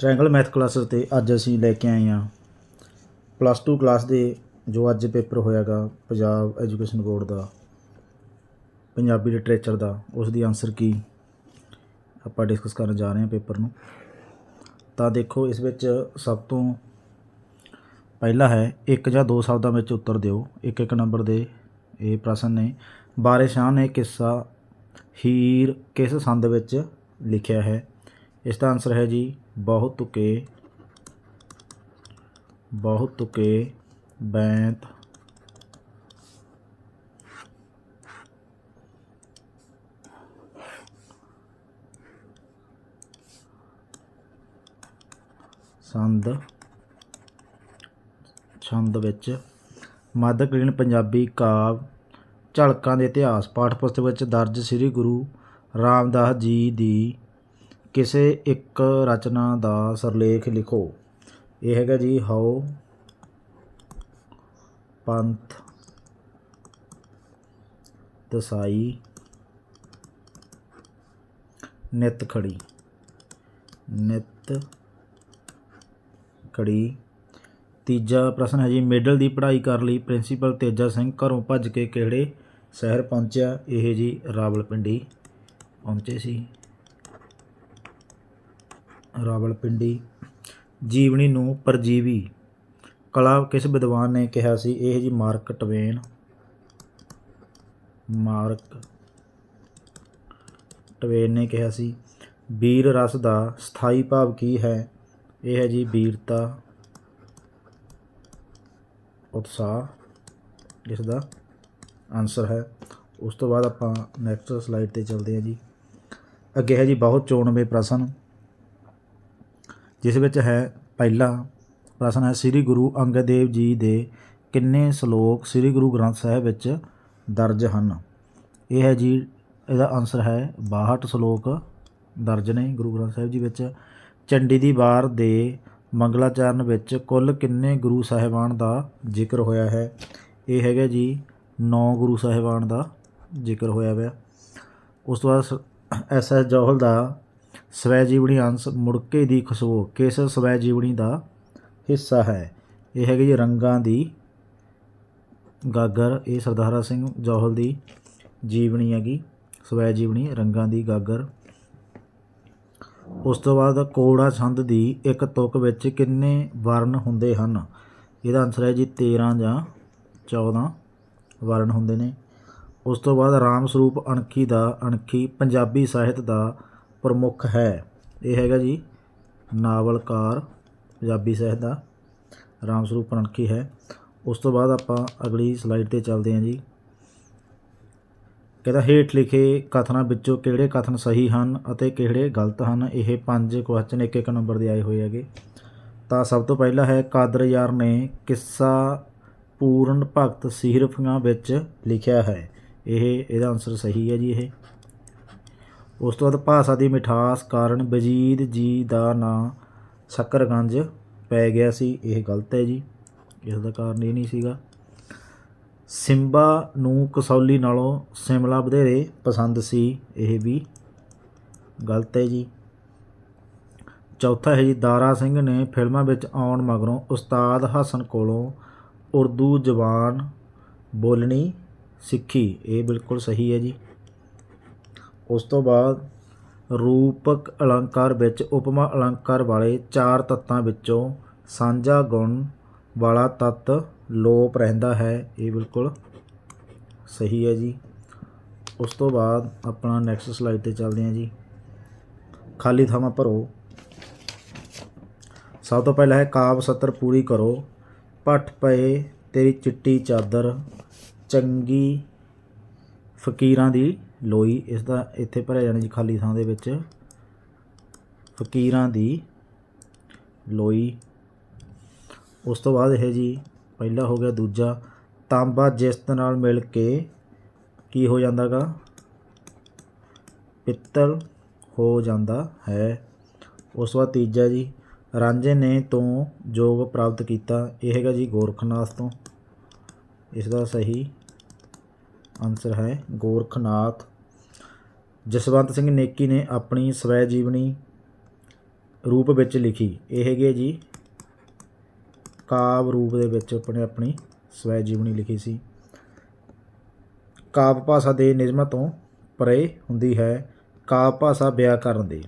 Triangle math classes ਤੇ ਅੱਜ ਅਸੀਂ ਲੈ ਕੇ ਆਏ ਹਾਂ ਪਲੱਸ 2 ਕਲਾਸ ਦੇ ਜੋ ਅੱਜ ਪੇਪਰ ਹੋਇਆਗਾ ਪੰਜਾਬ ਐਜੂਕੇਸ਼ਨ ਬੋਰਡ ਦਾ, ਪੰਜਾਬੀ ਲਿਟਰੇਚਰ ਦਾ ਉਸ ਦੀ ਆਨਸਰ ਕੀ? ਆਪਾਂ ਡਿਸਕਸ ਕਰਨ ਜਾ ਰਹੇ ਹਾਂ ਪੇਪਰ ਨੂੰ। ਤਾਂ ਦੇਖੋ ਇਸ ਵਿੱਚ ਸਭ ਤੋਂ ਪਹਿਲਾ ਹੈ, ਇੱਕ ਜਾਂ ਦੋ ਸ਼ਬਦਾਂ ਵਿੱਚ ਉੱਤਰ ਦਿਓ। ਇੱਕ ਇੱਕ ਨੰਬਰ ਦੇ ਇਹ ਪ੍ਰਸ਼ਨ ਨੇ। ਬਾਰੇ ਸ਼ਾਹ ਨੇ ਕਿੱਸਾ, ਹੀਰ ਕਿਸ ਸੰਦ ਵਿੱਚ ਲਿਖਿਆ ਹੈ? ਇਸ ਦਾ ਆਨਸਰ ਹੈ ਜੀ, ਬਹੁਤ ਤੁਕੇ ਬਹੁਤ ਤੁਕੇ, ਬੈਂਤ। ਸੰਦ ਛੰਦ ਵਿੱਚ ਮੱਧਕਾਲੀਨ ਪੰਜਾਬੀ ਕਾਵ, ਝਲਕਾਂ ਦੇ ਇਤਿਹਾਸ ਪਾਠ ਪੁਸਤਕ ਵਿੱਚ ਦਰਜ ਸ੍ਰੀ ਗੁਰੂ ਰਾਮਦਾਸ ਜੀ ਦੀ ਕਿਸੇ ਇੱਕ ਰਚਨਾ ਦਾ ਸਿਰਲੇਖ ਲਿਖੋ। ਇਹ ਹੈਗਾ ਜੀ ਹਉ ਪੰਥ ਦਸਾਈ ਨਿਤ ਖੜੀ। ਨਿਤ ਖੜੀ। ਤੀਜਾ ਪ੍ਰਸ਼ਨ ਹੈ ਜੀ, ਮਿਡਲ ਦੀ ਪੜ੍ਹਾਈ ਕਰਨ ਲਈ ਪ੍ਰਿੰਸੀਪਲ ਤੇਜਾ ਸਿੰਘ, ਘਰੋਂ ਭੱਜ ਕੇ ਕਿਹੜੇ ਸ਼ਹਿਰ ਪਹੁੰਚਿਆ? ਇਹ ਜੀ ਰਾਵਲਪਿੰਡੀ ਪਹੁੰਚੇ ਸੀ। ਰਾਵਲਪਿੰਡੀ। ਜੀਵਨੀ ਨੂੰ ਪਰਜੀਵੀ। ਕਲਾ ਕਿਸ ਵਿਦਵਾਨ ਨੇ ਕਿਹਾ ਸੀ? ਇਹ ਜੀ ਮਾਰਕ ਟਵੇਨ। ਮਾਰਕ ਟਵੇਨ ਨੇ ਕਿਹਾ ਸੀ ਵੀਰ ਰਸ ਦਾ ਸਥਾਈ ਭਾਵ ਕੀ ਹੈ? ਇਹ ਹੈ ਜੀ ਵੀਰਤਾ ਉਤਸ਼ਾਹ ਇਸ ਦਾ ਆਨਸਰ ਹੈ। ਉਸ ਤੋਂ ਬਾਅਦ ਆਪਾਂ ਨੈਕਸਟ ਸਲਾਈਡ ਤੇ ਚੱਲਦੇ ਹਾਂ ਜੀ। ਅੱਗੇ ਹੈ ਜੀ ਬਹੁਤ ਚੋਣਵੇਂ ਪ੍ਰਸ਼ਨ। ਜਿਸ ਵਿੱਚ ਹੈ ਪਹਿਲਾ ਪ੍ਰਸ਼ਨ ਹੈ, ਸ੍ਰੀ ਗੁਰੂ ਅੰਗਦ ਦੇਵ ਜੀ ਦੇ ਕਿੰਨੇ ਸ਼ਲੋਕ ਸ੍ਰੀ ਗੁਰੂ ਗ੍ਰੰਥ ਸਾਹਿਬ ਵਿੱਚ ਦਰਜ ਹਨ? ਇਹ ਹੈ ਜੀ, ਇਹਦਾ ਆਨਸਰ ਹੈ 62 ਸ਼ਲੋਕ ਦਰਜ ਨੇ ਗੁਰੂ ਗ੍ਰੰਥ ਸਾਹਿਬ ਜੀ ਵਿੱਚ। ਚੰਡੀ ਦੀ ਵਾਰ ਦੇ ਮੰਗਲਾਚਰਨ ਵਿੱਚ ਕੁੱਲ ਕਿੰਨੇ ਗੁਰੂ ਸਾਹਿਬਾਨ ਦਾ ਜ਼ਿਕਰ ਹੋਇਆ ਹੈ? ਇਹ ਹੈਗਾ ਜੀ 9 ਗੁਰੂ ਸਾਹਿਬਾਨ ਦਾ ਜ਼ਿਕਰ ਹੋਇਆ ਹੋਇਆ। ਉਸ ਤੋਂ ਬਾਅਦ ਐਸ ਐਸ ਜੋਹਲ ਦਾ ਸਵੈ ਜੀਵਨੀ ਅੰਸ਼ ਮੁੜਕੇ ਦੀ ਖੁਸ਼ਬੂ ਕਿਸ ਸਵੈ ਜੀਵਨੀ ਦਾ ਹਿੱਸਾ ਹੈ। ਇਹ ਹੈਗੀ ਜੀ ਰੰਗਾਂ ਦੀ ਗਾਗਰ। ਇਹ ਸਰਦਾਰਾ ਸਿੰਘ ਜੋਹਲ ਦੀ ਜੀਵਨੀ ਹੈਗੀ ਸਵੈ ਜੀਵਨੀ ਰੰਗਾਂ ਦੀ ਗਾਗਰ। ਉਸ ਤੋਂ ਬਾਅਦ ਕੋੜਾ ਛੰਦ ਦੀ ਇੱਕ ਤੁਕ ਵਿੱਚ ਕਿੰਨੇ ਵਰਨ ਹੁੰਦੇ ਹਨ? ਇਹਦਾ ਆਨਸਰ ਹੈ ਜੀ 13 ਜਾਂ 14 ਵਰਨ ਹੁੰਦੇ ਨੇ। ਉਸ ਤੋਂ ਬਾਅਦ ਰਾਮ ਸਰੂਪ ਅਣਖੀ ਦਾ ਅਣਖੀ ਪੰਜਾਬੀ ਸਾਹਿਤ ਦਾ ਪ੍ਰਮੁੱਖ ਹੈ। ਇਹ ਹੈਗਾ ਜੀ ਨਾਵਲਕਾਰ ਪੰਜਾਬੀ ਸਾਹਿਤ ਦਾ ਰਾਮ ਸਰੂਪ ਅਣਖੀ ਹੈ। ਉਸ ਤੋਂ ਬਾਅਦ ਆਪਾਂ ਅਗਲੀ ਸਲਾਈਡ ਤੇ ਚੱਲਦੇ ਹਾਂ ਜੀ। ਕਹਿੰਦਾ, ਹੇਠ ਲਿਖੇ ਕਥਨਾਂ ਵਿੱਚੋਂ ਕਿਹੜੇ ਕਥਨ ਸਹੀ ਹਨ ਅਤੇ ਕਿਹੜੇ ਗਲਤ ਹਨ? ਇਹ ਪੰਜ ਕੁਐਸਚਨ ਇੱਕ ਇੱਕ ਨੰਬਰ ਦੇ ਆਏ ਹੋਏ ਹੈਗੇ। ਤਾਂ ਸਭ ਤੋਂ ਪਹਿਲਾ ਹੈ, ਕਾਦਰ ਯਾਰ ਨੇ ਕਿੱਸਾ ਪੂਰਨ ਭਗਤ ਸੀਰਫੀਆਂ ਵਿੱਚ ਲਿਖਿਆ ਹੈ। ਇਹ, ਇਹਦਾ ਆਨਸਰ ਸਹੀ ਹੈ ਜੀ ਇਹ। ਉਸ ਤੋਂ ਬਾਅਦ ਭਾਸ਼ਾ ਦੀ ਮਿਠਾਸ ਕਾਰਨ ਵਜੀਦ ਜੀ ਦਾ ਨਾਂ ਸ਼ੱਕਰਗੰਜ ਪੈ ਗਿਆ ਸੀ। ਇਹ ਗਲਤ ਹੈ ਜੀ। ਇਸ ਦਾ ਕਾਰਨ ਇਹ ਨਹੀਂ ਸੀਗਾ। ਸਿੰਬਾ ਨੂੰ ਕਸੌਲੀ ਨਾਲੋਂ ਸਿਮਲਾ ਵਧੇਰੇ ਪਸੰਦ ਸੀ। ਇਹ ਵੀ ਗਲਤ ਹੈ ਜੀ। ਚੌਥਾ ਹੈ ਜੀ, ਦਾਰਾ ਸਿੰਘ ਨੇ ਫਿਲਮਾਂ ਵਿੱਚ ਆਉਣ ਮਗਰੋਂ ਉਸਤਾਦ ਹਸਨ ਕੋਲੋਂ ਉਰਦੂ ਜ਼ਬਾਨ ਬੋਲਣੀ ਸਿੱਖੀ। ਇਹ ਬਿਲਕੁਲ ਸਹੀ ਹੈ ਜੀ। ਉਸ ਤੋਂ ਬਾਅਦ ਰੂਪਕ ਅਲੰਕਾਰ ਵਿੱਚ, ਉਪਮਾ ਅਲੰਕਾਰ ਵਾਲੇ ਚਾਰ ਤੱਤਾਂ ਵਿੱਚੋਂ ਸਾਂਝਾ ਗੁਣ ਵਾਲਾ ਤੱਤ ਲੋਪ ਰਹਿੰਦਾ ਹੈ। ਇਹ ਬਿਲਕੁਲ ਸਹੀ ਹੈ ਜੀ। ਉਸ ਤੋਂ ਬਾਅਦ ਆਪਣਾ ਨੈਕਸਟ ਸਲਾਈਡ ਤੇ ਚੱਲਦੇ ਹਾਂ ਜੀ। ਖਾਲੀ ਥਾਵਾਂ ਭਰੋ। ਸਭ ਤੋਂ ਪਹਿਲਾਂ ਹੈ ਕਾਵ ਸਤਰ ਪੂਰੀ ਕਰੋ। ਪੱਠ ਪਏ, ਤੇਰੀ ਚਿੱਟੀ ਚਾਦਰ, ਚੰਗੀ ਫਕੀਰਾਂ ਦੀ ਲੋਈ, ਇਸ ਦਾ ਇੱਥੇ ਭਰਿਆ ਜਾਣਾ ਜੀ ਖਾਲੀ ਥਾਂ ਦੇ ਵਿੱਚ। ਫਕੀਰਾਂ ਦੀ ਲੋਈ। ਉਸ ਤੋਂ ਬਾਅਦ ਇਹ ਜੀ ਪਹਿਲਾ ਹੋ ਗਿਆ ਦੂਜਾ। ਤਾਂਬਾ ਜਿਸ ਨਾਲ ਮਿਲ ਕੇ ਕੀ ਹੋ ਜਾਂਦਾਗਾ? ਪਿੱਤਲ ਹੋ ਜਾਂਦਾ ਹੈ। ਉਸ ਤੋਂ ਬਾਅਦ ਤੀਜਾ ਜੀ, ਰਾਂਝੇ ਨੇ ਤੋਂ ਜੋਗ ਪ੍ਰਾਪਤ ਕੀਤਾ। ਇਹ ਹੈਗਾ ਜੀ ਗੋਰਖਨਾਥ ਤੋਂ। ਇਸ ਦਾ ਸਹੀ ਆਨਸਰ ਹੈ ਗੋਰਖਨਾਥ। ਜਸਵੰਤ ਸਿੰਘ ਨੇਕੀ ਨੇ ਆਪਣੀ ਸਵੈ ਜੀਵਨੀ ਰੂਪ ਵਿੱਚ ਲਿਖੀ। ਇਹ ਹੈਗੀ ਹੈ ਜੀ ਕਾਵ ਰੂਪ ਦੇ ਵਿੱਚ ਆਪਣੇ ਆਪਣੀ ਸਵੈ ਜੀਵਨੀ ਲਿਖੀ ਸੀ। ਕਾਵ ਭਾਸ਼ਾ ਦੇ ਨਿਯਮਾਂ ਤੋਂ ਪਰੇ ਹੁੰਦੀ ਹੈ। ਕਾਵ ਭਾਸ਼ਾ ਵਿਆਕਰਨ ਦੇ।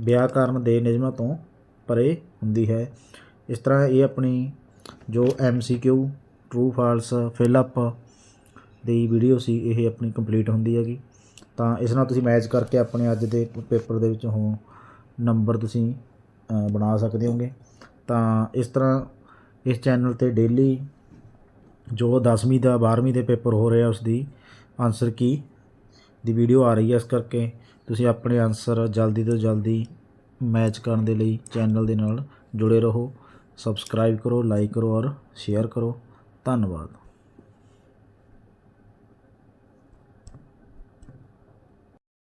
ਵਿਆਕਰਨ ਦੇ ਨਿਯਮਾਂ ਤੋਂ ਪਰੇ ਹੁੰਦੀ ਹੈ। ਇਸ ਤਰ੍ਹਾਂ ਇਹ ਆਪਣੀ ਜੋ MCQ true false fill up ਦੀ ਵੀਡੀਓ ਸੀ, ਇਹ ਆਪਣੀ ਕੰਪਲੀਟ ਹੁੰਦੀ ਹੈਗੀ। ਤਾਂ ਇਸ ਨਾਲ ਤੁਸੀਂ ਮੈਚ ਕਰਕੇ ਆਪਣੇ ਅੱਜ ਦੇ ਪੇਪਰ ਦੇ ਵਿੱਚ ਹੋ ਨੰਬਰ ਤੁਸੀਂ ਬਣਾ ਸਕਦੇ ਹੋਗੇ। ਤਾਂ ਇਸ ਤਰ੍ਹਾਂ ਇਸ ਚੈਨਲ ਤੇ ਡੇਲੀ ਜੋ 10ਵੀਂ ਦਾ 12ਵੀਂ ਦੇ ਪੇਪਰ ਹੋ ਰਿਹਾ ਆ ਉਸ ਦੀ ਆਨਸਰ ਕੀ ਦੀ ਵੀਡੀਓ ਆ ਰਹੀ ਹੈ ਇਸ ਕਰਕੇ ਤੁਸੀਂ ਆਪਣੇ ਆਨਸਰ ਜਲਦੀ ਤੋਂ ਜਲਦੀ ਮੈਚ ਕਰਨ ਦੇ ਲਈ ਚੈਨਲ ਦੇ ਨਾਲ ਜੁੜੇ ਰਹੋ। ਸਬਸਕ੍ਰਾਈਬ ਕਰੋ ਲਾਈਕ ਕਰੋ ਔਰ ਸ਼ੇਅਰ ਕਰੋ। ਧੰਨਵਾਦ।